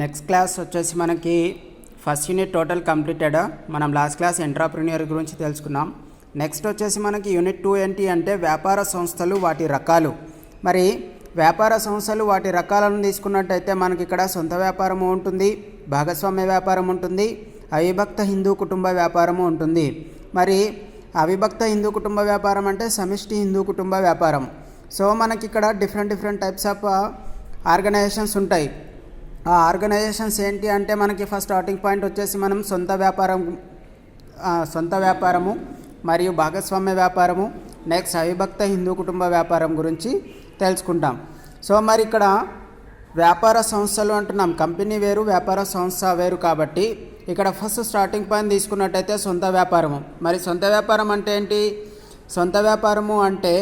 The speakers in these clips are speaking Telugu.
నెక్స్ట్ క్లాస్ వచ్చేసి మనకి ఫస్ట్ యూనిట్ టోటల్ కంప్లీటెడ్ మనం లాస్ట్ క్లాస్ ఎంట్రాప్రినియర్ గురించి తెలుసుకున్నాం. నెక్స్ట్ వచ్చేసి మనకి యూనిట్ టూ ఏంటి అంటే వ్యాపార సంస్థలు వాటి రకాలు. మరి వ్యాపార సంస్థలు వాటి రకాలను తీసుకున్నట్టయితే మనకి ఇక్కడ సొంత వ్యాపారము ఉంటుంది భాగస్వామ్య వ్యాపారం ఉంటుంది అవిభక్త హిందూ కుటుంబ వ్యాపారము ఉంటుంది. మరి అవిభక్త హిందూ కుటుంబ వ్యాపారం అంటే సమిష్టి హిందూ కుటుంబ వ్యాపారం. సో మనకి ఇక్కడ different different types of organisations ఉంటాయి. ఆర్గనైజేషన్స్ ఏంటి అంటే మనకి ఫస్ట్ స్టార్టింగ్ పాయింట్ వచ్చేసి మనం సొంత వ్యాపారం సొంత వ్యాపారము మరియు భాగస్వామ్య వ్యాపారము నెక్స్ట్ అవిభక్త హిందూ కుటుంబ వ్యాపారం గురించి తెలుసుకుంటాం. సో మరి ఇక్కడ వ్యాపార సంస్థలు అంటున్నాం. కంపెనీ వేరు వ్యాపార సంస్థ వేరు కాబట్టి ఇక్కడ ఫస్ట్ స్టార్టింగ్ పాయింట్ తీసుకున్నట్టయితే సొంత వ్యాపారము. మరి సొంత వ్యాపారం అంటే ఏంటి? సొంత వ్యాపారము అంటే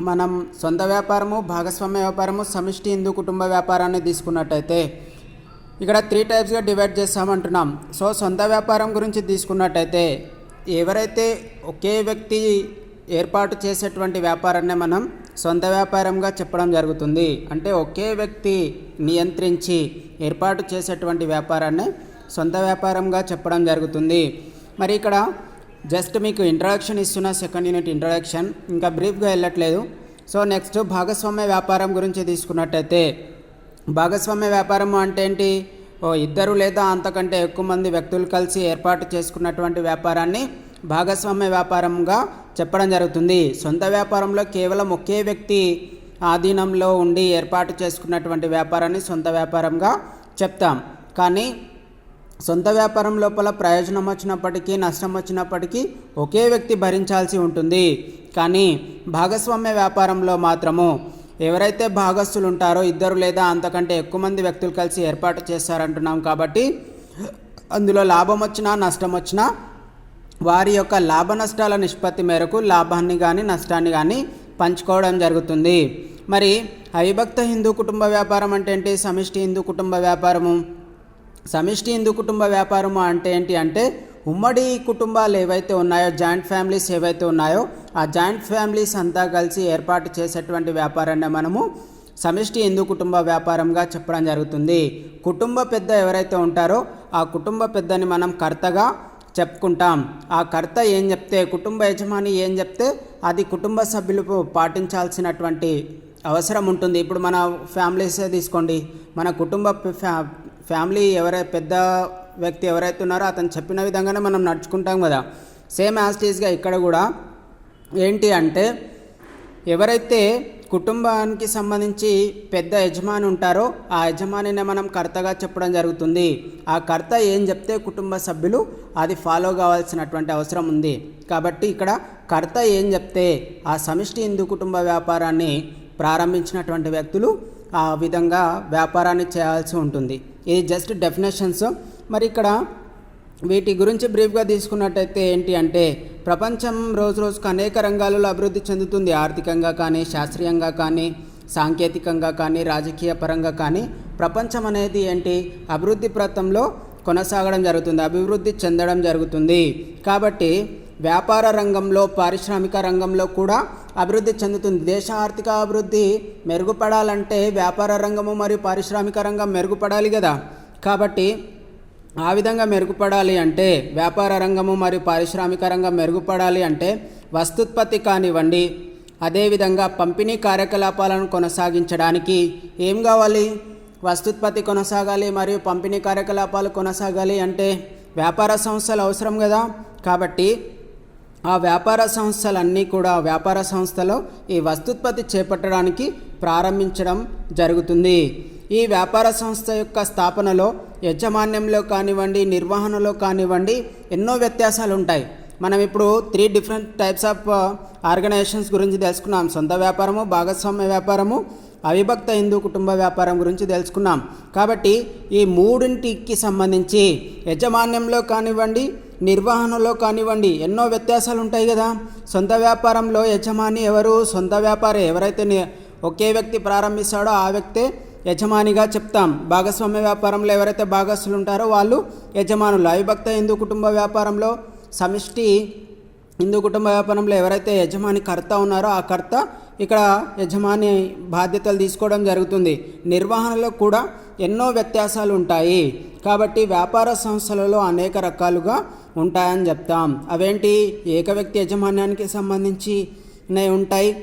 మనం సొంత వ్యాపారము భాగస్వామ్య వ్యాపారము సమిష్టి హిందూ కుటుంబ వ్యాపారాన్ని తీసుకున్నట్టయితే ఇక్కడ త్రీ టైప్స్గా డివైడ్ చేస్తామంటున్నాం. సో సొంత వ్యాపారం గురించి తీసుకున్నట్టయితే ఎవరైతే ఒకే వ్యక్తి ఏర్పాటు చేసేటువంటి వ్యాపారాన్ని మనం సొంత వ్యాపారంగా చెప్పడం జరుగుతుంది అంటే ఒకే వ్యక్తి నియంత్రించి ఏర్పాటు చేసేటువంటి వ్యాపారాన్ని సొంత వ్యాపారంగా చెప్పడం జరుగుతుంది. మరి ఇక్కడ జస్ట్ మీకు ఇంట్రడక్షన్ ఇస్తున్న సెకండ్ యూనిట్ ఇంట్రడక్షన్ ఇంకా బ్రీఫ్గా వెళ్ళట్లేదు. సో నెక్స్ట్ భాగస్వామ్య వ్యాపారం గురించి తీసుకున్నట్టయితే భాగస్వామ్య వ్యాపారం అంటే ఏంటి? ఓ ఇద్దరు లేదా అంతకంటే ఎక్కువ మంది వ్యక్తులు కలిసి ఏర్పాటు చేసుకున్నటువంటి వ్యాపారాన్ని భాగస్వామ్య వ్యాపారంగా చెప్పడం జరుగుతుంది. సొంత వ్యాపారంలో కేవలం ఒకే వ్యక్తి ఆధీనంలో ఉండి ఏర్పాటు చేసుకున్నటువంటి వ్యాపారాన్ని సొంత వ్యాపారంగా చెప్తాం. కానీ సొంత వ్యాపారం లోపల ప్రయోజనం వచ్చినప్పటికీ నష్టం వచ్చినప్పటికీ ఒకే వ్యక్తి భరించాల్సి ఉంటుంది. కానీ భాగస్వామ్య వ్యాపారంలో మాత్రము ఎవరైతే భాగస్థులు ఉంటారో ఇద్దరు లేదా అంతకంటే ఎక్కువ మంది వ్యక్తులు కలిసి ఏర్పాటు చేస్తారంటున్నాం కాబట్టి అందులో లాభం వచ్చినా నష్టం వచ్చినా వారి యొక్క లాభ నష్టాల నిష్పత్తి మేరకు లాభాన్ని కానీ నష్టాన్ని కానీ పంచుకోవడం జరుగుతుంది. మరి అవిభక్త హిందూ కుటుంబ వ్యాపారం అంటే ఏంటి? సమిష్టి హిందూ కుటుంబ వ్యాపారము. సమిష్టి హిందూ కుటుంబ వ్యాపారము అంటే ఏంటి అంటే ఉమ్మడి కుటుంబాలు ఏవైతే ఉన్నాయో జాయింట్ ఫ్యామిలీస్ ఏవైతే ఉన్నాయో ఆ జాయింట్ ఫ్యామిలీస్ అంతా కలిసి ఏర్పాటు చేసేటువంటి వ్యాపారాన్ని మనము సమిష్టి హిందూ కుటుంబ వ్యాపారంగా చెప్పడం జరుగుతుంది. కుటుంబ పెద్ద ఎవరైతే ఉంటారో ఆ కుటుంబ పెద్దని మనం కర్తగా చెప్పుకుంటాం. ఆ కర్త ఏం చెప్తే కుటుంబ యజమాని ఏం చెప్తే అది కుటుంబ సభ్యులు పాటించాల్సినటువంటి అవసరం ఉంటుంది. ఇప్పుడు మన ఫ్యామిలీసే తీసుకోండి. మన కుటుంబ ఫ్యా ఫ్యామిలీ ఎవరై పెద్ద వ్యక్తి ఎవరైతే ఉన్నారో అతను చెప్పిన విధంగానే మనం నడుచుకుంటాం కదా. సేమ్ యాస్టీస్గా ఇక్కడ కూడా ఏంటి అంటే ఎవరైతే కుటుంబానికి సంబంధించి పెద్ద యజమాని ఉంటారో ఆ యజమానిని మనం కర్తగా చెప్పడం జరుగుతుంది. ఆ కర్త ఏం చెప్తే కుటుంబ సభ్యులు అది ఫాలో కావాల్సినటువంటి అవసరం ఉంది. కాబట్టి ఇక్కడ కర్త ఏం చెప్తే ఆ సమిష్టి హిందూ కుటుంబ వ్యాపారాన్ని ప్రారంభించినటువంటి వ్యక్తులు ఆ విధంగా వ్యాపారాన్ని చేయాల్సి ఉంటుంది. ఇది జస్ట్ డెఫినేషన్స్ మరి ఇక్కడ వీటి గురించి బ్రీఫ్గా తీసుకున్నట్టయితే ఏంటి అంటే ప్రపంచం రోజు రోజుకు అనేక రంగాలలో అభివృద్ధి చెందుతుంది. ఆర్థికంగా కానీ శాస్త్రీయంగా కానీ సాంకేతికంగా కానీ రాజకీయ పరంగా కానీ ప్రపంచం అనేది ఏంటి? అభివృద్ధి ప్రతంలో కొనసాగడం జరుగుతుంది అభివృద్ధి చెందడం జరుగుతుంది. కాబట్టి వ్యాపార రంగంలో పారిశ్రామిక రంగంలో కూడా అభివృద్ధి చెందుతుంది. దేశ ఆర్థిక అభివృద్ధి మెరుగుపడాలంటే వ్యాపార రంగము మరియు పారిశ్రామిక రంగం మెరుగుపడాలి కదా. కాబట్టి ఆ విధంగా మెరుగుపడాలి అంటే వ్యాపార రంగము మరియు పారిశ్రామిక రంగం మెరుగుపడాలి అంటే వస్తుత్పత్తి కానివ్వండి అదేవిధంగా పంపిణీ కార్యకలాపాలను కొనసాగించడానికి ఏం కావాలి? వస్తుత్పత్తి కొనసాగాలి మరియు పంపిణీ కార్యకలాపాలు కొనసాగాలి అంటే వ్యాపార సంస్థలు అవసరం కదా. కాబట్టి ఆ వ్యాపార సంస్థలన్నీ కూడా వ్యాపార సంస్థలో ఈ వస్తుత్పత్తి చేపట్టడానికి ప్రారంభించడం జరుగుతుంది. ఈ వ్యాపార సంస్థ యొక్క స్థాపనలో యజమాన్యంలో కానివ్వండి నిర్వహణలో కానివ్వండి ఎన్నో వ్యత్యాసాలు ఉంటాయి మనం ఇప్పుడు three different types of organisations గురించి తెలుసుకున్నాం. సొంత వ్యాపారము భాగస్వామ్య వ్యాపారము అవిభక్త హిందూ కుటుంబ వ్యాపారం గురించి తెలుసుకున్నాం. కాబట్టి ఈ మూడింటికి సంబంధించి యజమాన్యంలో కానివ్వండి నిర్వహణలో కానివ్వండి ఎన్నో వ్యత్యాసాలు ఉంటాయి కదా సొంత వ్యాపారంలో యజమాని ఎవరు సొంత వ్యాపారి ఎవరైతే ఒకే వ్యక్తి ప్రారంభిస్తాడో ఆ వ్యక్తే యజమానిగా చెప్తాం. భాగస్వామ్య వ్యాపారంలో ఎవరైతే భాగస్తులు ఉంటారో వాళ్ళు యజమానులు. అవిభక్త హిందూ కుటుంబ వ్యాపారంలో సమిష్టి హిందూ కుటుంబ వ్యాపారంలో ఎవరైతే యజమాని కర్త ఉన్నారో ఆ కర్త ఇక్కడ యజమాని బాధ్యతలు తీసుకోవడం జరుగుతుంది. నిర్వహణలో కూడా ఎన్నో వ్యత్యాసాలు ఉంటాయి కాబట్టి వ్యాపార సంస్థలలో అనేక రకాలుగా ఉంటాయని చెప్తాం. అవేంటి? ఏక వ్యక్తి యజమాన్యానికి సంబంధించి ఉంటాయి.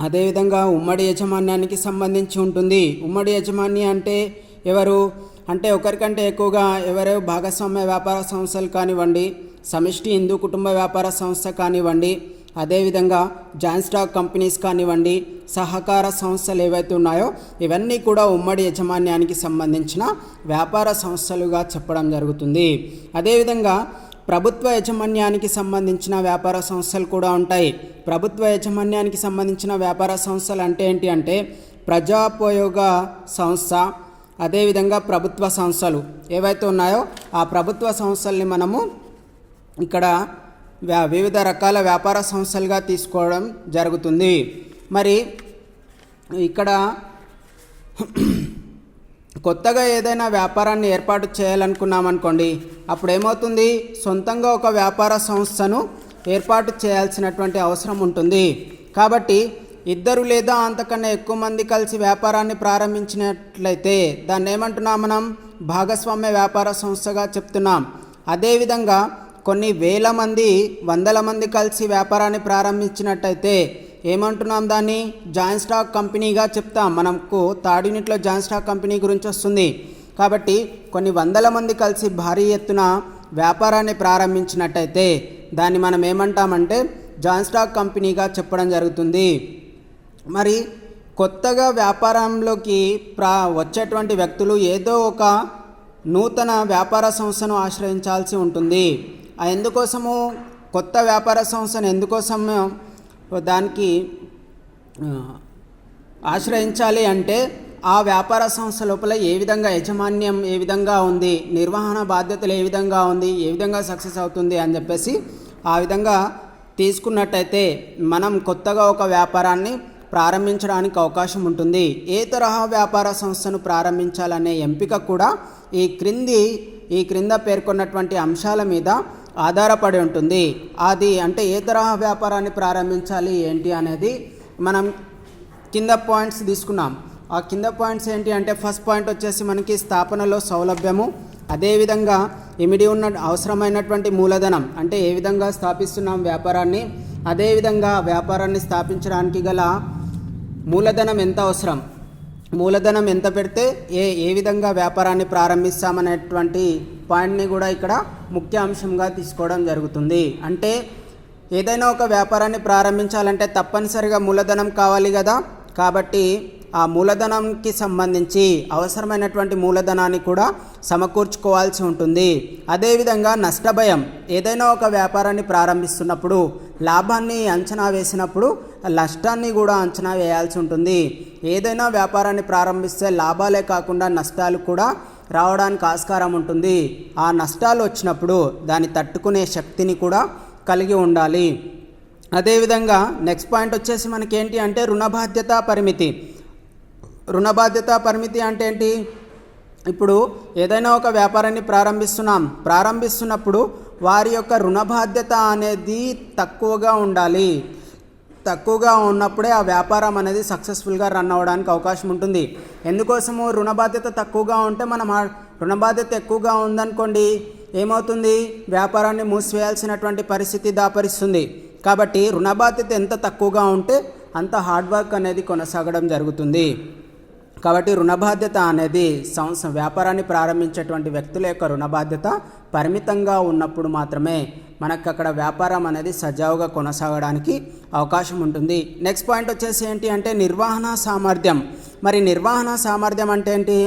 అదేవిధంగా ఉమ్మడి యజమాన్యానికి సంబంధించి ఉంటుంది. ఉమ్మడి యజమాని అంటే ఎవరు? అంటే ఒకరికంటే ఎక్కువగా ఎవరో? భాగస్వామ్య వ్యాపార సంస్థలు కానివ్వండి సమిష్టి హిందూ కుటుంబ వ్యాపార సంస్థ కానివ్వండి అదేవిధంగా జాన్స్టాక్ కంపెనీస్ కానివ్వండి సహకార సంస్థలు ఏవైతే ఉన్నాయో ఇవన్నీ కూడా ఉమ్మడి యజమాన్యానికి సంబంధించిన వ్యాపార సంస్థలుగా చెప్పడం జరుగుతుంది. అదేవిధంగా ప్రభుత్వ యాజమాన్యానికి సంబంధించిన వ్యాపార సంస్థలు కూడా ఉంటాయి. ప్రభుత్వ యాజమాన్యానికి సంబంధించిన వ్యాపార సంస్థలు అంటే ఏంటి అంటే ప్రజాపయోగ సంస్థ అదేవిధంగా ప్రభుత్వ సంస్థలు ఏవైతే ఉన్నాయో ఆ ప్రభుత్వ సంస్థల్ని మనము ఇక్కడ వివిధ రకాల వ్యాపార సంస్థలుగా తీసుకోవడం జరుగుతుంది. మరి ఇక్కడ కొత్తగా ఏదైనా వ్యాపారాన్ని ఏర్పాటు చేయాలనుకున్నామనుకోండి అప్పుడు ఏమవుతుంది సొంతంగా ఒక వ్యాపార సంస్థను ఏర్పాటు చేయాల్సినటువంటి అవసరం ఉంటుంది. కాబట్టి ఇద్దరు లేదా అంతకన్నా ఎక్కువ మంది కలిసి వ్యాపారాన్ని ప్రారంభించినట్లయితే దాన్ని ఏమంటున్నాం మనం? భాగస్వామ్య వ్యాపార సంస్థగా చెప్తున్నాం. అదేవిధంగా కొన్ని వేల మంది వందల మంది కలిసి వ్యాపారాన్ని ప్రారంభించినట్టయితే ఏమంటున్నాం దాన్ని? జాయింట్ స్టాక్ కంపెనీగా చెప్తాం. మనకు థర్డ్ యూనిట్లో జాయింట్ స్టాక్ కంపెనీ గురించి వస్తుంది. కాబట్టి కొన్ని వందల మంది కలిసి భారీ ఎత్తున వ్యాపారాన్ని ప్రారంభించినట్టయితే దాన్ని మనం ఏమంటామంటే జాయింట్ స్టాక్ కంపెనీగా చెప్పడం జరుగుతుంది. మరి కొత్తగా వ్యాపారంలోకి ప్రా వచ్చేటువంటి వ్యక్తులు ఏదో ఒక నూతన వ్యాపార సంస్థను ఆశ్రయించాల్సి ఉంటుంది. ఎందుకోసము కొత్త వ్యాపార సంస్థను ఎందుకోసం దానికి ఆశ్రయించాలి అంటే ఆ వ్యాపార సంస్థ లోపల ఏ విధంగా యాజమాన్యం ఏ విధంగా ఉంది నిర్వహణ బాధ్యతలు ఏ విధంగా ఉంది ఏ విధంగా సక్సెస్ అవుతుంది అని చెప్పేసి ఆ విధంగా తీసుకున్నట్టయితే మనం కొత్తగా ఒక వ్యాపారాన్ని ప్రారంభించడానికి అవకాశం ఉంటుంది. ఏ తరహా వ్యాపార సంస్థను ప్రారంభించాలనే ఎంపిక కూడా ఈ క్రింది ఈ క్రింద పేర్కొన్నటువంటి అంశాల మీద ఆధారపడి ఉంటుంది. అది అంటే ఏ తరహా వ్యాపారాన్ని ప్రారంభించాలి ఏంటి అనేది మనం కింద పాయింట్స్ తీసుకున్నాం. ఆ కింద పాయింట్స్ ఏంటి అంటే ఫస్ట్ పాయింట్ వచ్చేసి మనకి స్థాపనలో సౌలభ్యము అదేవిధంగా ఇమిడి ఉన్న అవసరమైనటువంటి మూలధనం అంటే ఏ విధంగా స్థాపిస్తున్నాం వ్యాపారాన్ని అదేవిధంగా వ్యాపారాన్ని స్థాపించడానికి గల మూలధనం ఎంత అవసరం మూలధనం ఎంత పెడితే ఏ ఏ విధంగా వ్యాపారాన్ని ప్రారంభిస్తామనేటువంటి పాయింట్ని కూడా ఇక్కడ ముఖ్య అంశంగా తీసుకోవడం జరుగుతుంది. అంటే ఏదైనా ఒక వ్యాపారాన్ని ప్రారంభించాలంటే తప్పనిసరిగా మూలధనం కావాలి కదా. కాబట్టి ఆ మూలధనంకి సంబంధించి అవసరమైనటువంటి మూలధనాన్ని కూడా సమకూర్చుకోవాల్సి ఉంటుంది. అదేవిధంగా నష్టభయం. ఏదైనా ఒక వ్యాపారాన్ని ప్రారంభిస్తున్నప్పుడు లాభాన్ని అంచనా వేసినప్పుడు నష్టాన్ని కూడా అంచనా వేయాల్సి ఉంటుంది. ఏదైనా వ్యాపారాన్ని ప్రారంభిస్తే లాభాలే కాకుండా నష్టాలు కూడా రావడానికి ఆస్కారం ఉంటుంది. ఆ నష్టాలు వచ్చినప్పుడు దాన్ని తట్టుకునే శక్తిని కూడా కలిగి ఉండాలి. అదేవిధంగా నెక్స్ట్ పాయింట్ వచ్చేసి మనకి ఏంటి అంటే రుణ బాధ్యత పరిమితి. రుణ బాధ్యత పరిమితి అంటే ఏంటి? ఇప్పుడు ఏదైనా ఒక వ్యాపారాన్ని ప్రారంభిస్తున్నాం. ప్రారంభిస్తున్నప్పుడు వారి యొక్క రుణ బాధ్యత అనేది తక్కువగా ఉండాలి. తక్కువగా ఉన్నప్పుడే ఆ వ్యాపారం అనేది సక్సెస్ఫుల్గా రన్ అవ్వడానికి అవకాశం ఉంటుంది. ఎందుకోసము రుణ బాధ్యత తక్కువగా ఉంటే మనం రుణ బాధ్యత ఎక్కువగా ఉందనుకోండి ఏమవుతుంది? వ్యాపారాన్ని మూసివేయాల్సినటువంటి పరిస్థితి దాపరిస్తుంది. కాబట్టి రుణ బాధ్యత ఎంత తక్కువగా ఉంటే అంత హార్డ్ వర్క్ అనేది కొనసాగడం జరుగుతుంది. కాబట్టి రుణ బాధ్యత అనేది సంవత్సరం వ్యాపారాన్ని ప్రారంభించేటువంటి వ్యక్తుల యొక్క రుణ బాధ్యత పరిమితంగా ఉన్నప్పుడు మాత్రమే మనకు అక్కడ వ్యాపారం అనేది సజావుగా కొనసాగడానికి అవకాశం ఉంటుంది. నెక్స్ట్ పాయింట్ వచ్చేసి ఏంటి అంటే నిర్వహణ సామర్థ్యం. మరి నిర్వహణ సామర్థ్యం అంటే ఏంటి?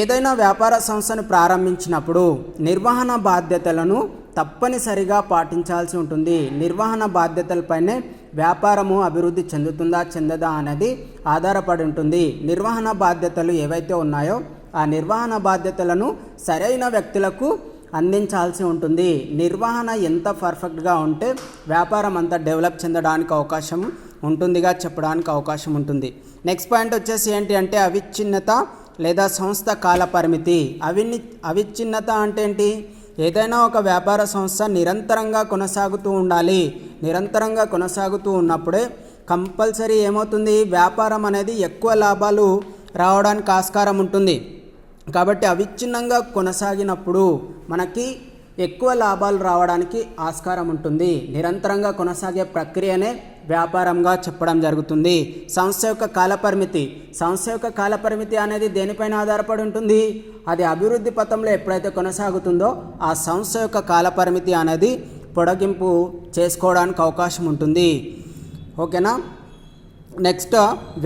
ఏదైనా వ్యాపార సంస్థను ప్రారంభించినప్పుడు నిర్వహణ బాధ్యతలను తప్పనిసరిగా పాటించాల్సి ఉంటుంది. నిర్వహణ బాధ్యతలపైనే వ్యాపారము అభివృద్ధి చెందుతుందా చెందదా అనేది ఆధారపడి ఉంటుంది. నిర్వహణ బాధ్యతలు ఏవైతే ఉన్నాయో ఆ నిర్వహణ బాధ్యతలను సరైన వ్యక్తులకు అందించాల్సి ఉంటుంది. నిర్వహణ ఎంత పర్ఫెక్ట్గా ఉంటే వ్యాపారం అంతా డెవలప్ చెందడానికి అవకాశం ఉంటుందిగా చెప్పడానికి అవకాశం ఉంటుంది. నెక్స్ట్ పాయింట్ వచ్చేసి ఏంటి అంటే అవిచ్ఛిన్నత లేదా సంస్థ కాల పరిమితి. అవిని అవిచ్ఛిన్నత అంటే ఏంటి? ఏదైనా ఒక వ్యాపార సంస్థ నిరంతరంగా కొనసాగుతూ ఉండాలి. నిరంతరంగా కొనసాగుతూ ఉన్నప్పుడే కంపల్సరీ ఏమవుతుంది? వ్యాపారం అనేది ఎక్కువ లాభాలు రావడానికి ఆస్కారం ఉంటుంది. కాబట్టి అవిచ్ఛిన్నంగా కొనసాగినప్పుడు మనకి ఎక్కువ లాభాలు రావడానికి ఆస్కారం ఉంటుంది. నిరంతరంగా కొనసాగే ప్రక్రియనే వ్యాపారంగా చెప్పడం జరుగుతుంది. సంస్థ యొక్క కాలపరిమితి. సంస్థ యొక్క కాలపరిమితి అనేది దేనిపైన ఆధారపడి ఉంటుంది? అది అభివృద్ధి పథంలో ఎప్పుడైతే కొనసాగుతుందో ఆ సంస్థ యొక్క కాలపరిమితి అనేది పొడగింపు చేసుకోవడానికి అవకాశం ఉంటుంది. ఓకేనా? నెక్స్ట్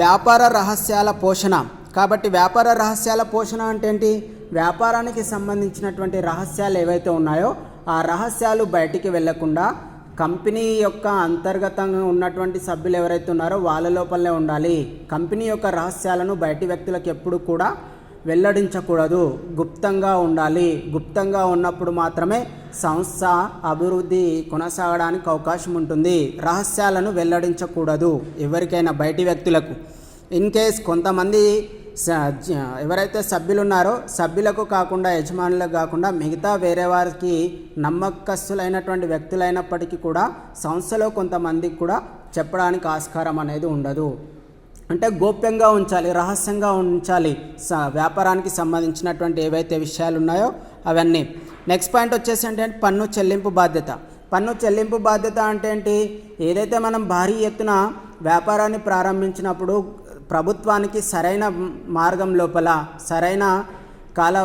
వ్యాపార రహస్యాల పోషణ. కాబట్టి వ్యాపార రహస్యాల పోషణ అంటే ఏంటి? వ్యాపారానికి సంబంధించినటువంటి రహస్యాలు ఏవైతే ఉన్నాయో ఆ రహస్యాలు బయటికి వెళ్ళకుండా కంపెనీ యొక్క అంతర్గతంగా ఉన్నటువంటి సభ్యులు ఎవరైతే ఉన్నారో వాళ్ళ లోపలనే ఉండాలి. కంపెనీ యొక్క రహస్యాలను బయటి వ్యక్తులకు ఎప్పుడు కూడా వెల్లడించకూడదు. గుప్తంగా ఉండాలి. గుప్తంగా ఉన్నప్పుడు మాత్రమే సంస్థ అభివృద్ధి కొనసాగడానికి అవకాశం ఉంటుంది. రహస్యాలను వెల్లడించకూడదు ఎవరికైనా బయటి వ్యక్తులకు. ఇన్ కేస్ కొంతమంది ఎవరైతే సభ్యులు ఉన్నారో సభ్యులకు కాకుండా యజమానులకు కాకుండా మిగతా వేరే వారికి నమ్మకస్తులైనటువంటి వ్యక్తులైనప్పటికీ కూడా సంస్థలో కొంతమందికి కూడా చెప్పడానికి ఆస్కారం అనేది ఉండదు. అంటే గోప్యంగా ఉంచాలి రహస్యంగా ఉంచాలి. స వ్యాపారానికి సంబంధించినటువంటి ఏవైతే విషయాలు ఉన్నాయో అవన్నీ. నెక్స్ట్ పాయింట్ వచ్చేసి అంటే పన్ను చెల్లింపు బాధ్యత. పన్ను చెల్లింపు బాధ్యత అంటే ఏంటి? ఏదైతే మనం భారీ ఎత్తున వ్యాపారాన్ని ప్రారంభించినప్పుడు ప్రభుత్వానికి సరైన మార్గం లోపల సరైన కాల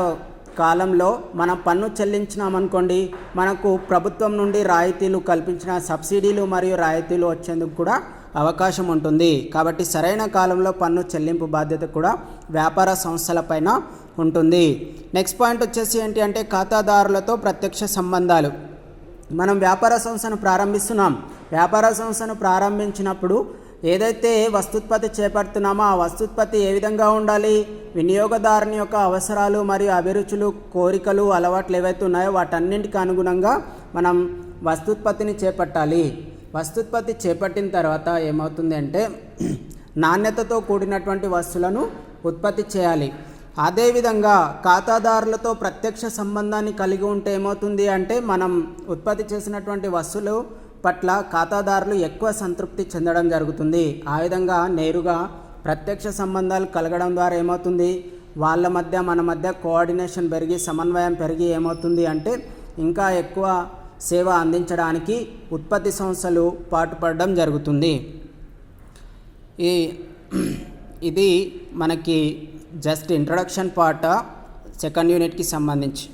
కాలంలో మనం పన్ను చెల్లించినామనుకోండి మనకు ప్రభుత్వం నుండి రాయితీలు కల్పించిన సబ్సిడీలు మరియు రాయితీలు వచ్చేందుకు కూడా అవకాశం ఉంటుంది. కాబట్టి సరైన కాలంలో పన్ను చెల్లింపు బాధ్యత కూడా వ్యాపార సంస్థలపైన ఉంటుంది. నెక్స్ట్ పాయింట్ వచ్చేసి ఏంటి అంటే ఖాతాదారులతో ప్రత్యక్ష సంబంధాలు. మనం వ్యాపార సంస్థను ప్రారంభిస్తున్నాం. వ్యాపార సంస్థను ప్రారంభించినప్పుడు ఏదైతే వస్తుత్పత్తి చేపడుతున్నామో ఆ వస్తుత్పత్తి ఏ విధంగా ఉండాలి? వినియోగదారుని యొక్క అవసరాలు మరియు అభిరుచులు కోరికలు అలవాట్లు ఏవైతే ఉన్నాయో వాటన్నింటికి అనుగుణంగా మనం వస్తుత్పత్తిని చేపట్టాలి. వస్తుత్పత్తి చేపట్టిన తర్వాత ఏమవుతుంది అంటే నాణ్యతతో కూడినటువంటి వస్తువులను ఉత్పత్తి చేయాలి. అదేవిధంగా ఖాతాదారులతో ప్రత్యక్ష సంబంధాన్ని కలిగి ఉంటే ఏమవుతుంది అంటే మనం ఉత్పత్తి చేసినటువంటి వస్తువులు పట్ల ఖాతాదారులు ఎక్కువ సంతృప్తి చెందడం జరుగుతుంది. ఆ విధంగా నేరుగా ప్రత్యక్ష సంబంధాలు కలగడం ద్వారా ఏమవుతుంది? వాళ్ళ మధ్య మన మధ్య కోఆర్డినేషన్ పెరిగి సమన్వయం పెరిగి ఏమవుతుంది అంటే ఇంకా ఎక్కువ సేవ అందించడానికి ఉత్పత్తి సంస్థలు పాటుపడడం జరుగుతుంది. ఈ ఇది మనకి జస్ట్ ఇంట్రడక్షన్ పార్ట్ సెకండ్ యూనిట్కి సంబంధించి.